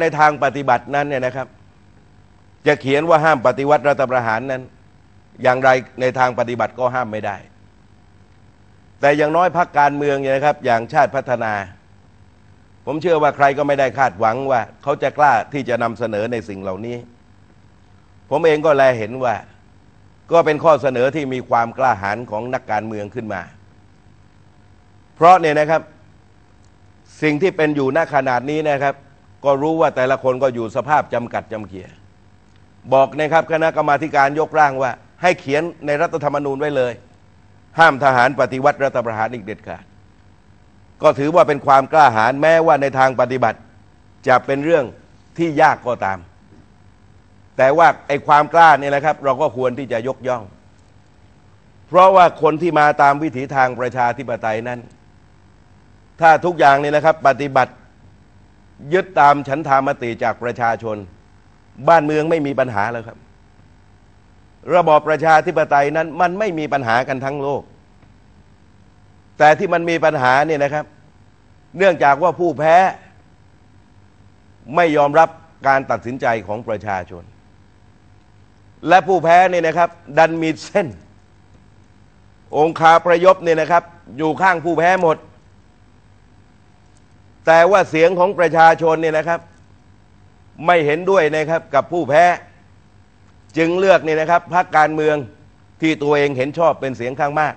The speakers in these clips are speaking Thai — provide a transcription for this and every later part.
ในทางปฏิบัตินั้นเนี่ยนะครับ จะเขียนว่าห้ามปฏิวัติรัฐประหารนั้น อย่างไรในทางปฏิบัติก็ห้ามไม่ได้ แต่อย่างน้อยพรรคการเมืองเนี่ยนะครับ อย่างชาติพัฒนา ผมเชื่อว่าใครก็ไม่ได้คาดหวังว่า เขาจะกล้าที่จะนำเสนอในสิ่งเหล่านี้ ผมเองก็แลเห็นว่า ก็เป็นข้อเสนอที่มีความกล้าหาญของนักการเมืองขึ้นมา เพราะเนี่ยนะครับ สิ่งที่เป็นอยู่ณขนาดนี้นะครับ ก็รู้ว่าแต่ละคนก็อยู่สภาพจำกัดจำเกีย บอกนะครับคณะกรรมาการยกร่างว่า ให้เขียนในรัฐธรรมนูญไว้เลย ห้ามทหารปฏิวัติรัฐประหารอีกเด็ดขาด ก็ถือว่าเป็นความกล้าหาญแม้ว่าในทางปฏิบัติ จะเป็นเรื่องที่ยากก็ตาม แต่ว่าไอ้ความกล้าเนี่ยนะครับ เราก็ควรที่จะยกย่อง เพราะว่าคนที่มาตามวิถีทางประชาธิปไตยนั้น ถ้าทุกอย่างเนี่ยนะครับ ปฏิบัติ ยึดตามฉันทามติจากประชาชน บ้านเมืองไม่มีปัญหาแล้วครับ ระบอบประชาธิปไตยนั้น มันไม่มีปัญหากันทั้งโลก แต่ที่มันมีปัญหาเนี่ยนะครับ เนื่องจากว่าผู้แพ้ ไม่ยอมรับการตัดสินใจของประชาชน และผู้แพ้เนี่ยนะครับ ดันมีเส้น องคาประยบเนี่ยนะครับ อยู่ข้างผู้แพ้หมด แต่ว่าเสียงของประชาชนเนี่ยนะครับ ไม่เห็นด้วยนะครับกับผู้แพ้ จึงเลือกเนี่ยนะครับพรรคการเมืองที่ตัวเองเห็นชอบเป็นเสียงข้างมาก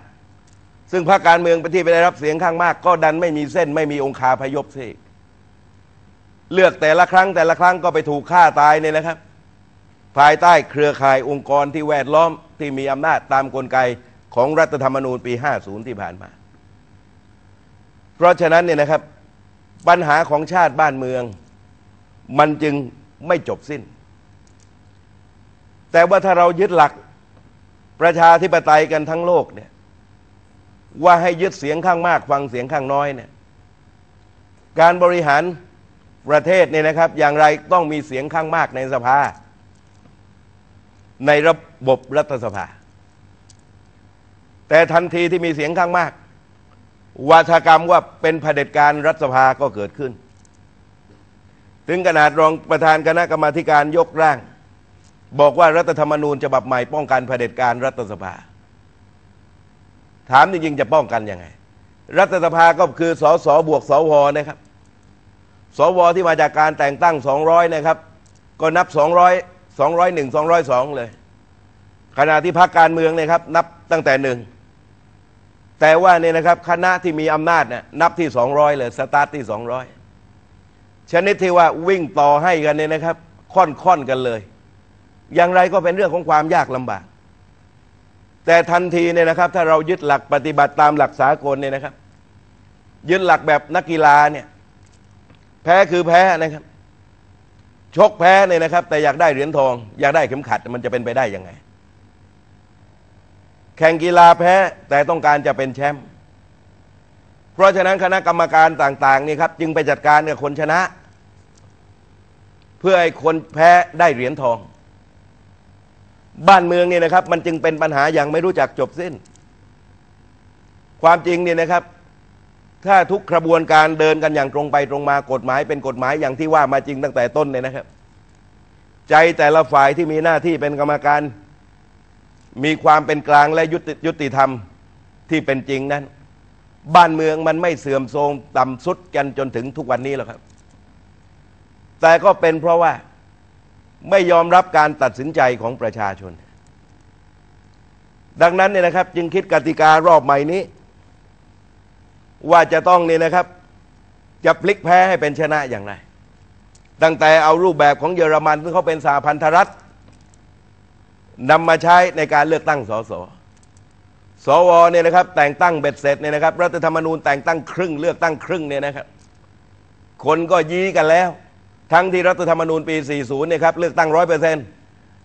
ซึ่งพรรคการเมืองที่ไปได้รับเสียงข้างมาก ก็ดันไม่มีเส้นไม่มีองคาพยพสิเลือกแต่ละครั้งแต่ละครั้งก็ไปถูกฆ่าตายเนี่ยนะครับ ภายใต้เครือข่ายองค์กรที่แวดล้อมที่มีอำนาจตามกลไกของรัฐธรรมนูญปี 50 ที่ผ่านมา เพราะฉะนั้นเนี่ยนะครับ ปัญหาของชาติบ้านเมือง มันจึงไม่จบสิ้น แต่ว่าถ้าเรายึดหลักประชาธิปไตยกันทั้งโลกเนี่ยว่าให้ยึดเสียงข้างมาก ฟังเสียงข้างน้อยเนี่ยการบริหารประเทศเนี่ยนะครับ อย่างไรต้องมีเสียงข้างมากในสภา ในระบบรัฐสภา แต่ทันทีที่มีเสียงข้างมาก วาทกรรมว่าเป็นเผด็จการรัฐสภาก็เกิดขึ้น ถึงขนาดรองประธานคณะกรรมาการยกร่าง บอกว่ารัฐธรรมนูญฉบับใหม่ป้องกันเผด็จการรัฐสภา ถามจริงๆจะป้องกันยังไง รัฐสภาก็คือสสบวกสวนะครับ สวที่มาจากการแต่งตั้ง 200 นะครับ ก็นับ 200 201 202 เลย ขณะที่พรรคการเมืองนะครับ นับตั้งแต่หนึ่ง แต่ว่าเนี่ยนะครับคณะที่มีอำนาจเนี่ยนับที่200เลยสตาร์ทที่200ชนิดที่ว่าวิ่งต่อให้กันเนี่ยนะครับ ค่อนๆกันเลย อย่างไรก็เป็นเรื่องของความยากลำบาก แต่ทันทีเนี่ยนะครับ ถ้าเรายึดหลักปฏิบัติตามหลักสากลเนี่ยนะครับ ยึดหลักแบบนักกีฬาเนี่ยแพ้คือแพ้นะครับ ชกแพ้เนี่ยนะครับ แต่อยากได้เหรียญทอง อยากได้เข็มขัดมันจะเป็นไปได้ยังไง แข่งกีฬาแพ้แต่ต้องการจะเป็นแชมป์เพราะฉะนั้นคณะกรรมการต่างๆนี่ครับจึงไปจัดการกับคนชนะ เพื่อให้คนแพ้ได้เหรียญทอง บ้านเมืองเนี่ยนะครับ มันจึงเป็นปัญหาอย่างไม่รู้จักจบสิ้น ความจริงเนี่ยนะครับ ถ้าทุกกระบวนการเดินกันอย่างตรงไปตรงมากฎหมาย เป็นกฎหมายอย่างที่ว่ามาจริงตั้งแต่ต้นเนี่ยนะครับ ใจแต่ละฝ่ายที่มีหน้าที่เป็นกรรมการ มีความเป็นกลางและยุติยุติธรรมที่เป็นจริงนั้น บ้านเมืองมันไม่เสื่อมโทรมต่ำสุดกันจนถึงทุกวันนี้หรอกครับ แต่ก็เป็นเพราะว่าไม่ยอมรับการตัดสินใจของประชาชน ดังนั้นเนี่ยนะครับ จึงคิดกติการอบใหม่นี้ ว่าจะต้องเนี่ยนะครับ จะพลิกแพ้ให้เป็นชนะอย่างไรตั้งแต่เอารูปแบบของเยอรมันซึ่งเขาเป็นสหพันธรัฐ นำมาใช้ในการเลือกตั้งสสสวเนี่ยนะครับแต่งตั้งเบ็ดเสร็จเนี่ยนะครับรัฐธรรมนูญแต่งตั้งครึ่งเลือกตั้งครึ่งเนี่ยนะครับ คนก็ยี้กันแล้ว ทั้งที่รัฐธรรมนูญปี 40เนี่ยครับเลือกตั้งร้อยเปอร์เซ็นต์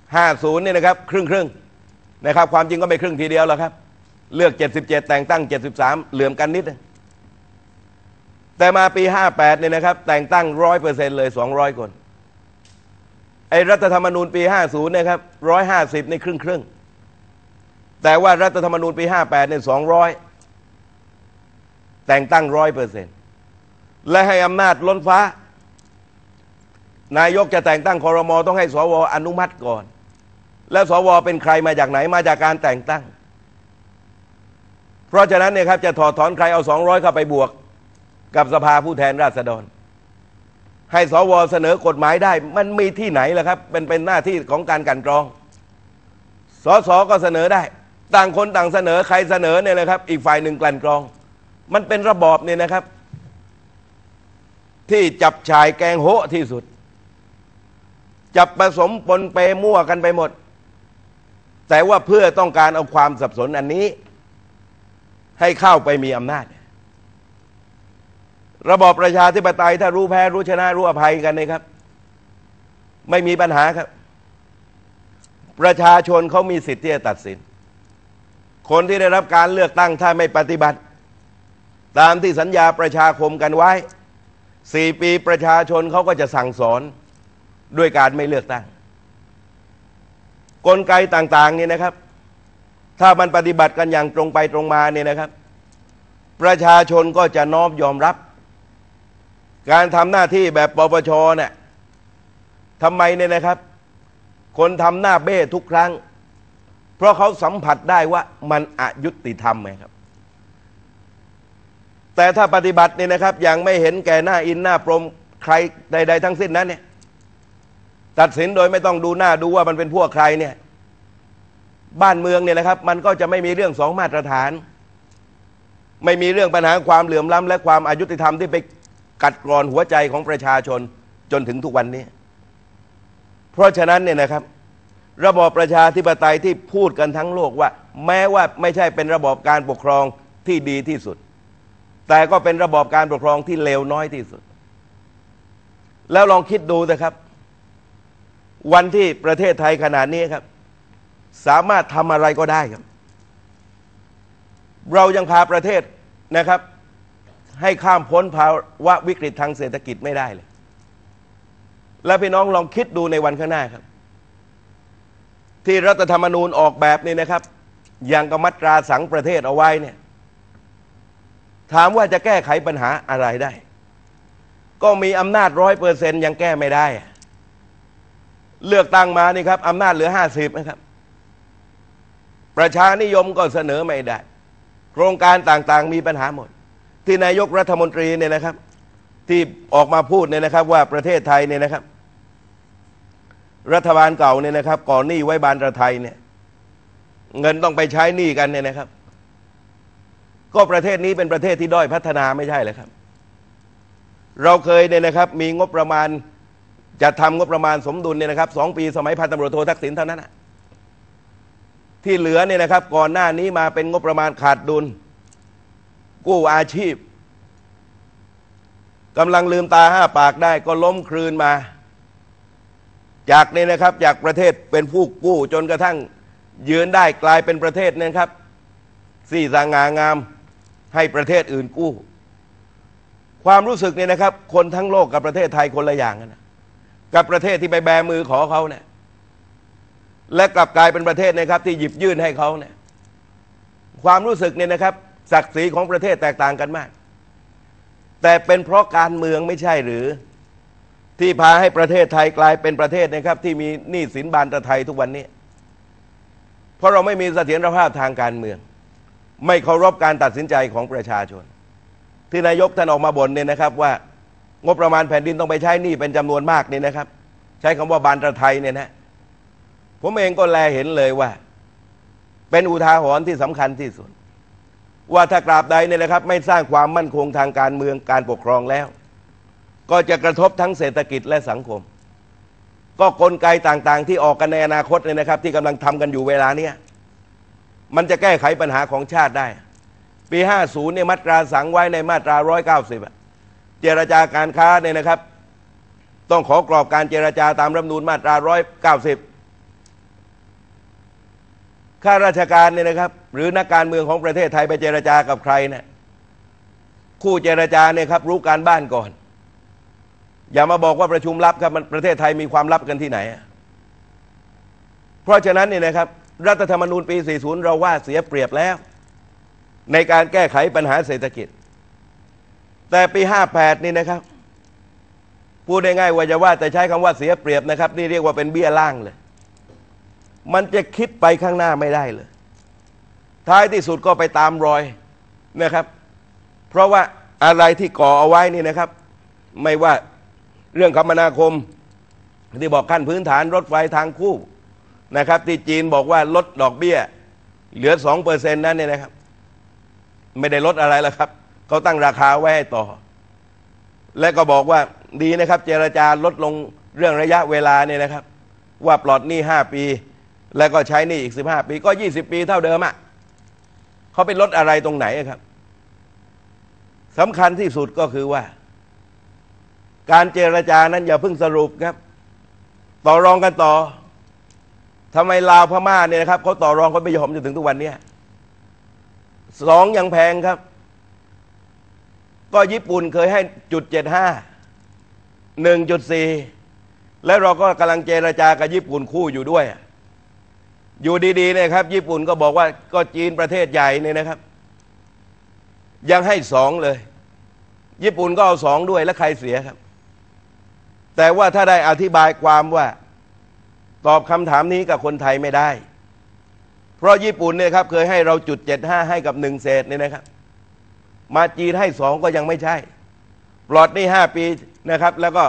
50เนี่ยนะครับครึ่งครึ่งนะครับความจริงก็ไม่ครึ่งทีเดียวหรอกครับ เลือก 77 แต่งตั้ง 73 เหลื่อมกันนิด แต่มาปี 58เนี่ยนะครับแต่งตั้งร้อยเปอร์เซ็นต์เลย 200 คน ไอ้รัฐธรรมนูญปี 50เนี่ยครับ150ในครึ่งครึ่งแต่ว่ารัฐธรรมนูญปี 58เนี่ย200แต่งตั้งร้อยเปอร์เซ็นต์และให้อำนาจล้นฟ้า นายกจะแต่งตั้งคอรมอต้องให้สวอนุมัติก่อน แล้วสวเป็นใครมาจากไหนมาจากการแต่งตั้ง เพราะฉะนั้นเนี่ยครับจะถอดถอนใครเอาสองร้อยเข้าไปบวก กับสภาผู้แทนราษฎร ให้สวเสนอกฎหมายได้ มันมีที่ไหนล่ะครับ เป็นเป็นหน้าที่ของการกันกรอง สสก็เสนอได้ ต่างคนต่างเสนอใครเสนอเนี่ยนะครับ อีกฝ่ายหนึ่งกลั่นกรอง มันเป็นระบอบเนี่ยนะครับ ที่จับชายแกงโหะที่สุด จับผสมปนเปมั่วกันไปหมด แต่ว่าเพื่อต้องการเอาความสับสนอันนี้ ให้เข้าไปมีอำนาจ ระบอบประชาธิปไตย ถ้ารู้แพ้รู้ชนะรู้อภัยกันนะครับ ไม่มีปัญหาครับ ประชาชนเขามีสิทธิ์ที่จะตัดสิน คนที่ได้รับการเลือกตั้งถ้าไม่ปฏิบัติ ตามที่สัญญาประชาคมกันไว้สี่ปีประชาชนเขาก็จะสั่งสอนด้วยการไม่เลือกตั้ง กลไกต่างๆนี่นะครับ ถ้ามันปฏิบัติกันอย่างตรงไปตรงมาเนี่ยนะครับ ประชาชนก็จะน้อมยอมรับ การทำหน้าที่แบบปปชเนี่ยทำไมเนี่ยนะครับ คนทำหน้าเบ้ทุกครั้ง เพราะเขาสัมผัสได้ว่ามันอายุติธรรมไหมครับ แต่ถ้าปฏิบัติเนี่ยนะครับอย่างไม่เห็นแก่หน้าอินหน้าปรมใครใด ๆ ทั้งสิ้นนั้นเนี่ยตัดสินโดยไม่ต้องดูหน้าดูว่ามันเป็นพวกใครเนี่ย บ้านเมืองเนี่ยนะครับ มันก็จะไม่มีเรื่องสองมาตรฐาน ไม่มีเรื่องปัญหาความเหลื่อมล้ำและความอายุติธรรมที่ไป กัดกร่อนหัวใจของประชาชนจนถึงทุกวันนี้ เพราะฉะนั้นเนี่ยนะครับ ระบอบประชาธิปไตยที่พูดกันทั้งโลกว่า แม้ว่าไม่ใช่เป็นระบอบการปกครองที่ดีที่สุด แต่ก็เป็นระบอบการปกครองที่เลวน้อยที่สุด แล้วลองคิดดูนะครับ วันที่ประเทศไทยขนาดนี้ครับ สามารถทำอะไรก็ได้ครับ เรายังพาประเทศนะครับ ให้ข้ามพ้นภาวะวิกฤตทางเศรษฐกิจไม่ได้เลย แล้วพี่น้องลองคิดดูในวันข้างหน้าครับ ที่รัฐธรรมนูญออกแบบนี้นะครับ อย่างกมัตราสังประเทศเอาไว้เนี่ย ถามว่าจะแก้ไขปัญหาอะไรได้ ก็มีอำนาจร้อยเปอร์เซ็นยังแก้ไม่ได้ เลือกตั้งมานี่ครับอำนาจเหลือห้าสิบนะครับ ประชานิยมก็เสนอไม่ได้โครงการต่างๆ มีปัญหาหมด ที่นายกรัฐมนตรีเนี่ยนะครับ ที่ออกมาพูดเนี่ยนะครับ ว่าประเทศไทยเนี่ยนะครับ รัฐบาลเก่าเนี่ยนะครับ ก่อนหนี้ไว้บานระไทยเนี่ย เงินต้องไปใช้หนี้กันเนี่ยนะครับ ก็ประเทศนี้เป็นประเทศที่ด้อยพัฒนาไม่ใช่เลยครับ เราเคยเนี่ยนะครับ มีงบประมาณจะทำงบประมาณสมดุลเนี่ยนะครับสองปีสมัยพันตำรวจโททักษิณเท่านั้นนะที่เหลือเนี่ยนะครับ ก่อนหน้านี้มาเป็นงบประมาณขาดดุล กู้อาชีพกำลังลืมตาห้าปากได้ก็ล้มคลืนมา จากนี่นะครับ จากประเทศเป็นผู้กู้จนกระทั่งยืนได้กลายเป็นประเทศนะครับ สี่สง่างามให้ประเทศอื่นกู้ ความรู้สึกเนี่ยนะครับ คนทั้งโลกกับประเทศไทยคนละอย่างนะกับประเทศที่ไปแบมือขอเขาเนี่ยและกลับกลายเป็นประเทศนะครับ ที่หยิบยื่นให้เขาเนี่ยความรู้สึกเนี่ยนะครับ ศักดิ์ศรีของประเทศแตกต่างกันมาก แต่เป็นเพราะการเมืองไม่ใช่หรือ ที่พาให้ประเทศไทยกลายเป็นประเทศนะครับ ที่มีหนี้สินบานตะไทยทุกวันนี้ เพราะเราไม่มีเสถียรภาพทางการเมือง ไม่เคารพการตัดสินใจของประชาชน ที่นายกท่านออกมาบ่นเนี่ยนะครับว่างบประมาณแผ่นดินต้องไปใช้หนี้เป็นจำนวนมากนี่นะครับ ใช้คำว่าบานตะไทยเนี่ยนะผมเองก็แลเห็นเลยว่า เป็นอุทาหรณ์ที่สำคัญที่สุด ว่าถ้ากราบใดเนี่ยนะครับ ไม่สร้างความมั่นคงทางการเมืองการปกครองแล้ว ก็จะกระทบทั้งเศรษฐกิจและสังคม ก็กลไกต่างๆ ที่ออกกันในอนาคตเนี่ยนะครับ ที่กำลังทำกันอยู่เวลาเนี้ยมันจะแก้ไขปัญหาของชาติได้ ปี 50เนี่ยมาตราสังไว้ในมาตรา 190 เจรจาการค้าเนี่ยนะครับ ต้องขอกรอบการเจรจาตามรัฐนูลมาตรา 190 ข้าราชการเนี่ยนะครับ หรือนักการเมืองของประเทศไทยไปเจรจากับใครเนะี่ยคู่เจรจาเนี่ยครับรู้การบ้านก่อน อย่ามาบอกว่าประชุมลับครับมันประเทศไทยมีความลับกันที่ไหน เพราะฉะนั้นเนี่ยนะครับ รัฐธรรมนูญปี 40 เราว่าเสียเปรียบแล้ว ในการแก้ไขปัญหาเศรษฐกิจ แต่ปี 58 นี่นะครับ พูดง่ายๆว่าจะว่าแต่ใช้คำว่าเสียเปรียบนะครับ นี่เรียกว่าเป็นเบี้ยล่างเลย มันจะคิดไปข้างหน้าไม่ได้เลย ท้ายที่สุดก็ไปตามรอยนะครับ เพราะว่าอะไรที่ก่อเอาไว้นี่นะครับ ไม่ว่าเรื่องคมนาคม ที่บอกขั้นพื้นฐานรถไฟทางคู่นะครับ ที่จีนบอกว่าลดดอกเบี้ย เหลือสองเปอร์เซ็นต์นั้นเนี่ยนะครับ ไม่ได้ลดอะไรแล้วครับเขาตั้งราคาไว้ให้ต่อ และก็บอกว่าดีนะครับ เจรจาลดลงเรื่องระยะเวลาเนี่ยนะครับ ว่าปลอดหนี้ห้าปี แล้วก็ใช้หนี้อีกสิบห้าปีก็ยี่สิบปีเท่าเดิมอะ่ะเขาไปลดอะไรตรงไหนครับสำคัญที่สุดก็คือว่า การเจรจานั้นอย่าเพิ่งสรุปครับ ต่อรองกันต่อทำไมลาวพม่าเนี่ยนะครับเขาต่อรองเขาไม่ยอมจนถึงทุกวันนี้สองยังแพงครับ ก็ญี่ปุ่นเคยให้จุดเจ็ดห้าหนึ่งจุดสี่แล้วเราก็กำลังเจรจากับญี่ปุ่นคู่อยู่ด้วย อยู่ดีๆเนี่ยครับ ญี่ปุ่นก็บอกว่าก็จีนประเทศใหญ่เนี่ยนะครับ ยังให้สองเลย ญี่ปุ่นก็เอาสองด้วยแล้วใครเสียครับ แต่ว่าถ้าได้อธิบายความว่า ตอบคำถามนี้กับคนไทยไม่ได้ เพราะญี่ปุ่นเนี่ยครับ เคยให้เราจุดเจ็ดห้าให้กับหนึ่งเศษเนี่ยนะครับ มาจีนให้สองก็ยังไม่ใช่ปลอดนี่ห้าปีนะครับ แล้วก็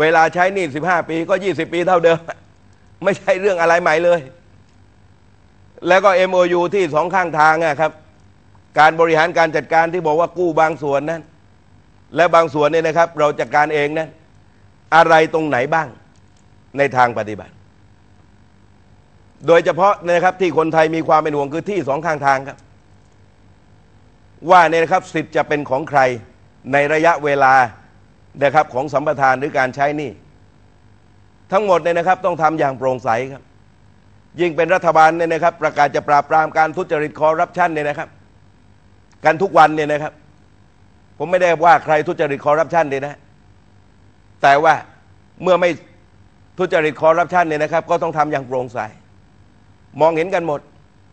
เวลาใช้นี่สิบห้าปีก็ยี่สิบปีเท่าเดิมไม่ใช่เรื่องอะไรใหม่เลย แล้วก็ MOU ที่สองข้างทางอะครับ การบริหารการจัดการที่บอกว่ากู้บางส่วนนั้น และบางส่วนเนี่ยนะครับ เราจัดการเองนั้น อะไรตรงไหนบ้างในทางปฏิบัติ โดยเฉพาะนะครับที่คนไทยมีความเป็นห่วงคือที่สองข้างทางครับ ว่าเนี่ยนะครับสิทธิ์จะเป็นของใครในระยะเวลานะครับของสัมปทานหรือการใช้หนี่ทั้งหมดเนี่ยนะครับ ต้องทำอย่างโปร่งใสครับ ยิ่งเป็นรัฐบาลเนี่ยนะครับประกาศจะปราบปรามการทุจริตคอร์รัปชันเนี่ยนะครับ กันทุกวันเนี่ยนะครับ ผมไม่ได้ว่าใครทุจริตคอร์รัปชันเลยนะ แต่ว่าเมื่อไม่ทุจริตคอร์รัปชันเนี่ยนะครับ ก็ต้องทำอย่างโปร่งใสมองเห็นกันหมด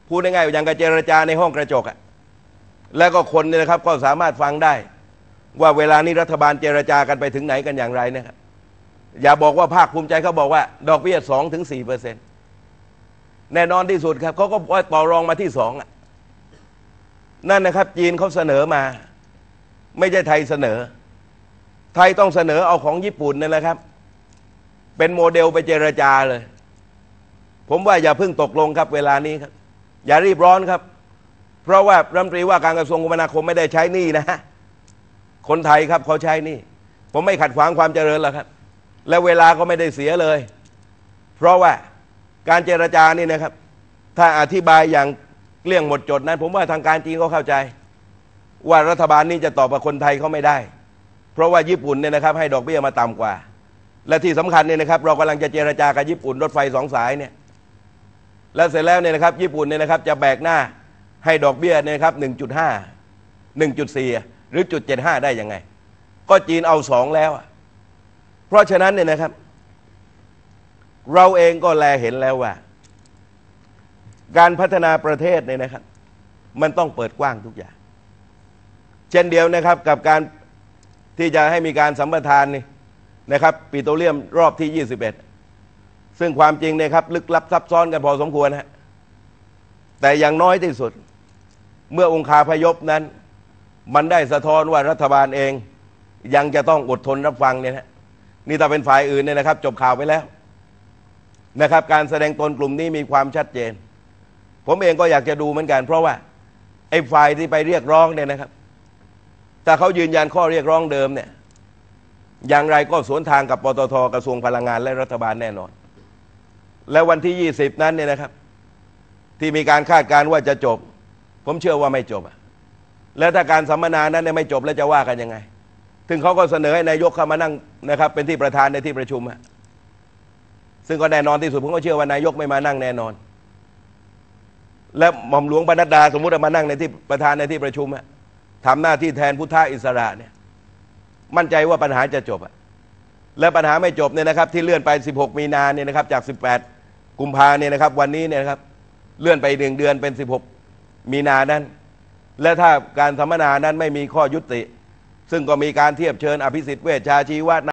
พูดง่ายๆอย่างกับเจรจาในห้องกระจกอะแล้วก็คนเนี่ยนะครับก็สามารถฟังได้ ว่าเวลานี้รัฐบาลเจรจากันไปถึงไหนกันอย่างไรนะครับอย่าบอกว่าภาคภูมิใจเขาบอกว่า ดอกเบี้ยสองถึงสี่เปอร์เซ็นต์ แน่นอนที่สุดครับเขาก็ต่อรองมาที่สองนั่นนะครับ จีนเขาเสนอมา ไม่ใช่ไทยเสนอ ไทยต้องเสนอเอาของญี่ปุ่นนั่นแหละครับ เป็นโมเดลไปเจรจาเลย ผมว่าอย่าเพิ่งตกลงครับเวลานี้ครับ อย่ารีบร้อนครับ เพราะว่ารัฐมนตรีว่าการกระทรวงคมนาคมไม่ได้ใช้นี่นะฮะคนไทยครับเขาใช้นี่ ผมไม่ขัดขวางความเจริญหรอกครับ และเวลาก็ไม่ได้เสียเลย เพราะว่า การเจรจานี่นะครับ ถ้าอธิบายอย่างเกลี้ยงหมดจดนั้น ผมว่าทางการจีนก็เข้าใจ ว่ารัฐบาลนี้จะตอบกับคนไทยเขาไม่ได้ เพราะว่าญี่ปุ่นเนี่ยนะครับให้ดอกเบี้ยมาต่ำกว่า และที่สำคัญเนี่ยนะครับ เรากำลังจะเจรจากับญี่ปุ่นรถไฟสองสายเนี่ยแล้วเสร็จแล้วเนี่ยนะครับ ญี่ปุ่นเนี่ยนะครับจะแบกหน้าให้ดอกเบี้ยเนี่ยครับหนึ่งจุดห้าหนึ่งจุดสี่หรือจุดเจ็ดห้าได้ยังไง ก็จีนเอาสองแล้ว เพราะฉะนั้นเนี่ยนะครับ เราเองก็แลเห็นแล้วว่า การพัฒนาประเทศเนี่ยนะครับ มันต้องเปิดกว้างทุกอย่าง เช่นเดียวนะครับกับการที่จะให้มีการสัมปทานนี่นะครับปิโตรเลียมรอบที่ 21 ซึ่งความจริงเนี่ยครับ ลึกลับซับซ้อนกันพอสมควรฮะแต่อย่างน้อยที่สุด เมื่อองคาพยพนั้น มันได้สะท้อนว่ารัฐบาลเองยังจะต้องอดทนรับฟังเนี่ยนะนี่ถ้าเป็นฝ่ายอื่นเนี่ยนะครับ จบข่าวไปแล้ว นะครับ การแสดงตนกลุ่มนี้มีความชัดเจน ผมเองก็อยากจะดูเหมือนกัน เพราะว่าไอ้ฝ่ายที่ไปเรียกร้องเนี่ยนะครับ ถ้าเขายืนยันข้อเรียกร้องเดิมเนี่ย อย่างไรก็สวนทางกับปตทกระทรวงพลังงานและรัฐบาลแน่นอน และวันที่ 20 นั้นเนี่ยนะครับ ที่มีการคาดการณ์ว่าจะจบ ผมเชื่อว่าไม่จบอะแล้วถ้าการสัมมนานั้นไม่จบแล้วจะว่ากันยังไง ถึงเขาก็เสนอให้นายกเข้ามานั่งนะครับ เป็นที่ประธานในที่ประชุมอะ ซึ่งก็แน่นอนที่สุดผมก็เชื่อว่านายกไม่มานั่งแน่นอน และหม่อมหลวงบรรดาสมมติมานั่งในที่ประธานในที่ประชุมอะทำหน้าที่แทนพุทธอิสระเนี่ย มั่นใจว่าปัญหาจะจบและปัญหาไม่จบเนี่ยนะครับ ที่เลื่อนไป 16 มีนาเนี่ยนะครับ จาก 18 กุมภาเนี่ยนะครับ วันนี้เนี่ยนะครับ เลื่อนไปหนึ่งเดือนเป็น 16 มีนานั้น และถ้าการสัมมนานั้นไม่มีข้อยุติ ซึ่งก็มีการเทียบเชิญอภิสิทธิ์เวชชาชีวะ